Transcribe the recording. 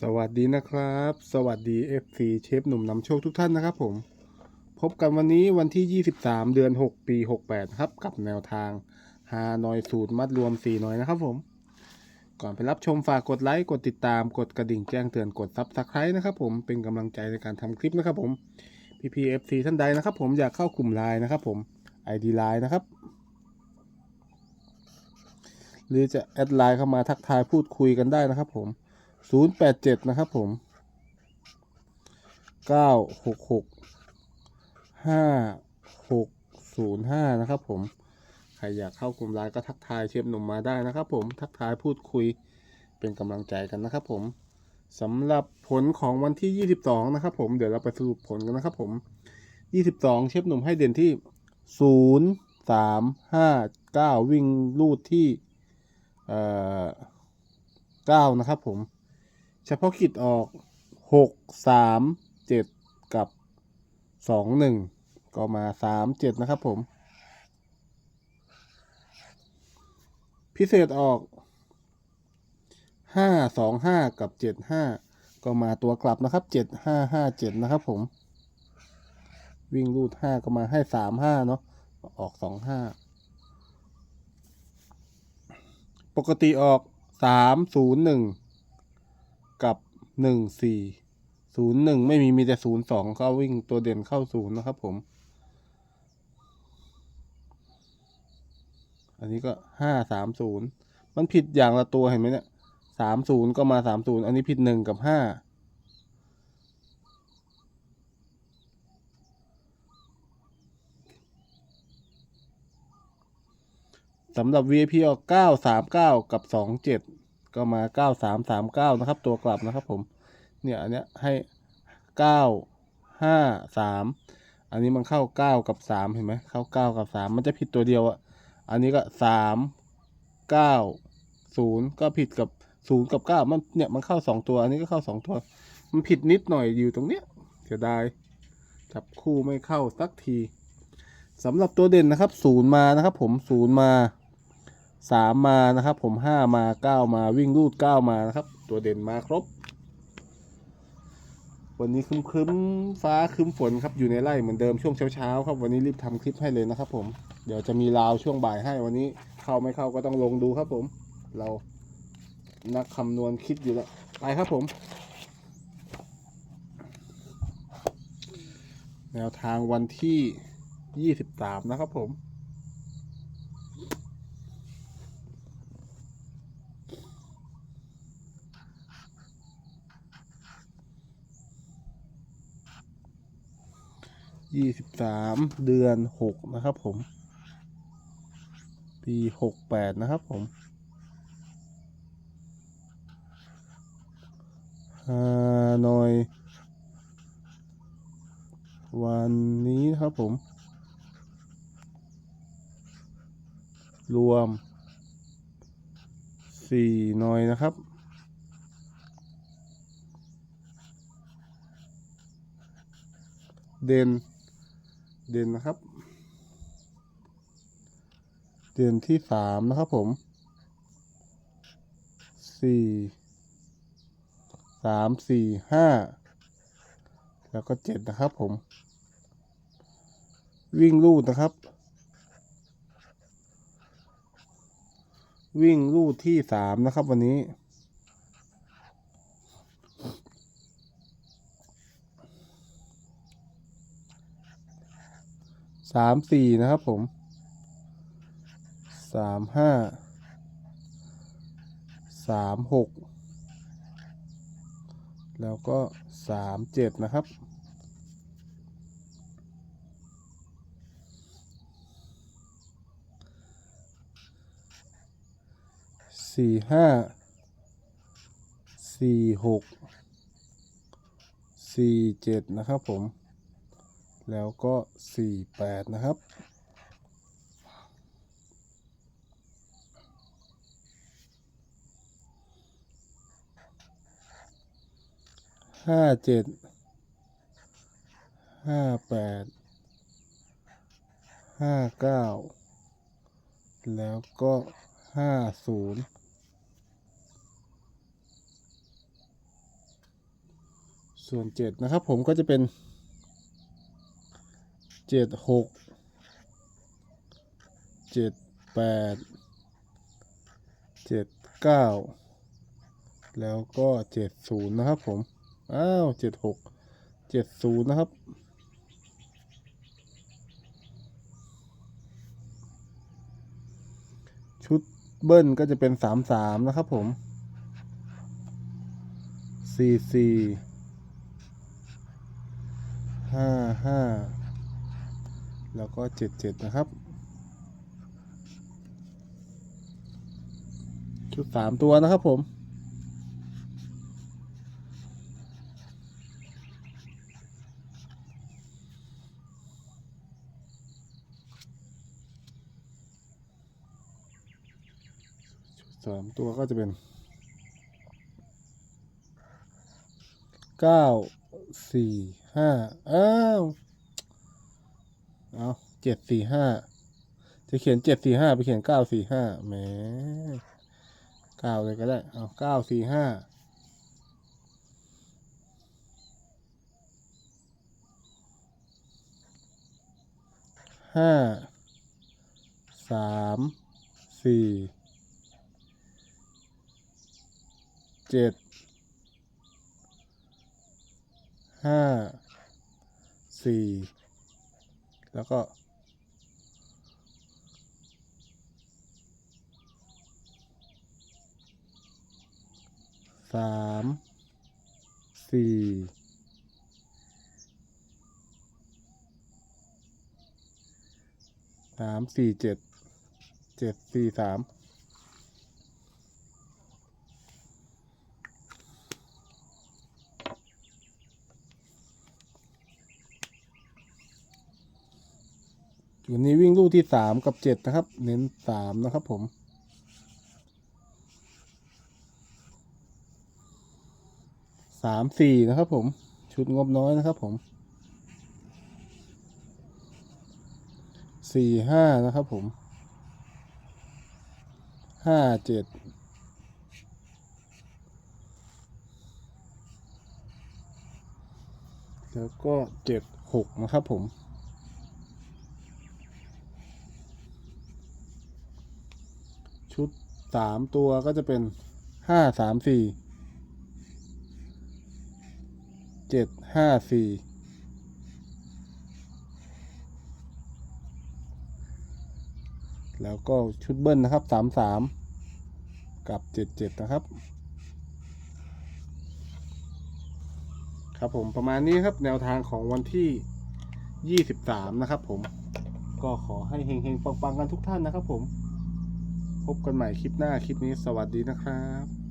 สวัสดีนะครับ สวัสดี FC เชฟหนุ่มนำโชคทุกท่านนะครับผม พบกันวันนี้วันที่ 23 เดือน 6 ปี 68 ครับ กับแนวทางฮานอยสูตรมัดรวม 4 น้อยนะครับผม ก่อนไปรับชมฝากกดไลค์ กดติดตาม กดกระดิ่งแจ้งเตือน กดซับสไครต์นะครับผม เป็นกำลังใจในการทำคลิปนะครับผมพี่ๆ FC ท่านใดนะครับผมอยากเข้ากลุ่มไลน์นะครับผม ID ไลน์นะครับ หรือจะแอดไลน์เข้ามาทักทายพูดคุยกันได้นะครับผม ศูนย์แปดเจ็ดนะครับผมเก้าหกหกห้าหกศูนย์ห้านะครับผม ใครอยากเข้ากลุ่มไลน์ก็ทักทายเชฟหนุ่มมาได้นะครับผม ทักทายพูดคุยเป็นกำลังใจกันนะครับผมสำหรับผลของวันที่ 22 นะครับผม เดี๋ยวเราไปสรุปผลกันนะครับผม 22 เชฟหนุ่มให้เด่นที่ 0 3 5 9 วิ่งลูดที่เอ่อ9นะครับผม เฉพาะกิจออกหกสามเจ็ดกับสองหนึ่งก็มาสามเจ็ดนะครับผม พิเศษออกห้าสองห้ากับเจ็ดห้าก็มาตัวกลับนะครับเจ็ดห้าห้าเจ็ดนะครับผม วิ่งรูดห้าก็มาให้สามห้าเนาะออกสองห้าปกติออกสามศูนย์หนึ่ง หนึ่งสี่ศูนย์หนึ่งไม่มีมีแต่ศูนย์สองก็วิ่งตัวเด่นเข้าศูนย์นะครับผม อันนี้ก็ห้าสามศูนย์มันผิดอย่างละตัวเห็นไหมเนี่ยสามศูนย์ก็มาสามศูนย์อันนี้ผิดหนึ่งกับห้าสำหรับ VIP ออกเก้าสามเก้ากับสองเจ็ด ก็มาเก้าสามสามเก้านะครับ ตัวกลับนะครับผมเนี่ยอันเนี้ยให้เก้าห้าสามอันนี้มันเข้าเก้ากับสามเห็นไหมเข้าเก้ากับสามมันจะผิดตัวเดียวอะอันนี้ก็สามเก้าศูนย์ก็ผิดกับศูนย์กับเก้ามันเนี่ยมันเข้าสองตัว อันนี้ก็เข้าสองตัว มันผิดนิดหน่อยอยู่ตรงเนี้ยเสียดายจับคู่ไม่เข้าสักทีสำหรับตัวเด่นนะครับศูนย์มานะครับผมศูนย์มา สามมานะครับ ผมห้ามาเก้ามาวิ่งรูดเก้ามานะครับ ตัวเด่นมาครบ วันนี้คึ้มคึ้มฟ้าคึ้มฝนครับอยู่ในไร่เหมือนเดิมช่วงเช้าๆครับวันนี้รีบทำคลิปให้เลยนะครับ ผมเดี๋ยวจะมีราวช่วงบ่ายให้วันนี้เข้าไม่เข้าก็ต้องลงดูครับ ผม เรานักคำนวณคิดอยู่แล้วไปครับผม แนวทางวันที่ยี่สิบสามนะครับผม ยี่สิบสามเดือนหกนะครับผม ปีหกแปดนะครับผมฮานอย วันนี้นะครับผม รวมสี่หน่อยนะครับเด่น เด่นนะครับ เด่นที่สามนะครับผมสี่สามสี่ห้าแล้วก็เจ็ดนะครับผม วิ่งลูดนะครับ วิ่งลูดที่สามนะครับวันนี้ สามสี่นะครับผมสามห้าสามหกแล้วก็สามเจ็ดนะครับสี่ห้าสี่หกสี่เจ็ดนะครับผม แล้วก็สี่แปดนะครับ ห้าเจ็ด ห้าแปด ห้าเก้า แล้วก็ห้าศูนย์ส่วนเจ็ดนะครับผมก็จะเป็น เจ็ดหกเจ็ดแปดเจ็ดเก้าแล้วก็เจ็ดศูนย์นะครับผม อ้าวเจ็ดหกเจ็ดศูนย์นะครับชุดเบิ้ลก็จะเป็นสามสามนะครับผมสี่สี่ห้าห้า แล้วก็เจ็ดเจ็ดนะครับ ชุดสามตัวนะครับผม สามตัวก็จะเป็นเก้าสี่ห้าอ้าว เอาเจ็ดสี่ห้าจะเขียนเจ็ดสี่ห้าไปเขียนเก้าสี่ห้าแหมเก้าเลยก็ได้ เอาเก้าสี่ห้าห้าสามสี่เจ็ดห้าสี่ แล้วก็สามสี่สามสี่เจ็ดเจ็ดสี่สาม อยู่นี้วิ่งลูกที่สามกับเจ็ดนะครับ เน้นสามนะครับผมสามสี่นะครับผม ชุดงบน้อยนะครับผมสี่ห้านะครับผมห้าเจ็ดแล้วก็เจ็ดหกนะครับผม ชุด สามตัวก็จะเป็นห้าสามสี่เจ็ดห้าสี่แล้วก็ชุดเบิ้ลนะครับสามสามกับเจ็ดเจ็ดนะครับ ครับผมประมาณนี้ครับแนวทางของวันที่ยี่สิบสามนะครับผมก็ขอให้เฮงๆปังๆกันทุกท่านนะครับผม พบกันใหม่คลิปหน้าคลิปนี้สวัสดีนะครับ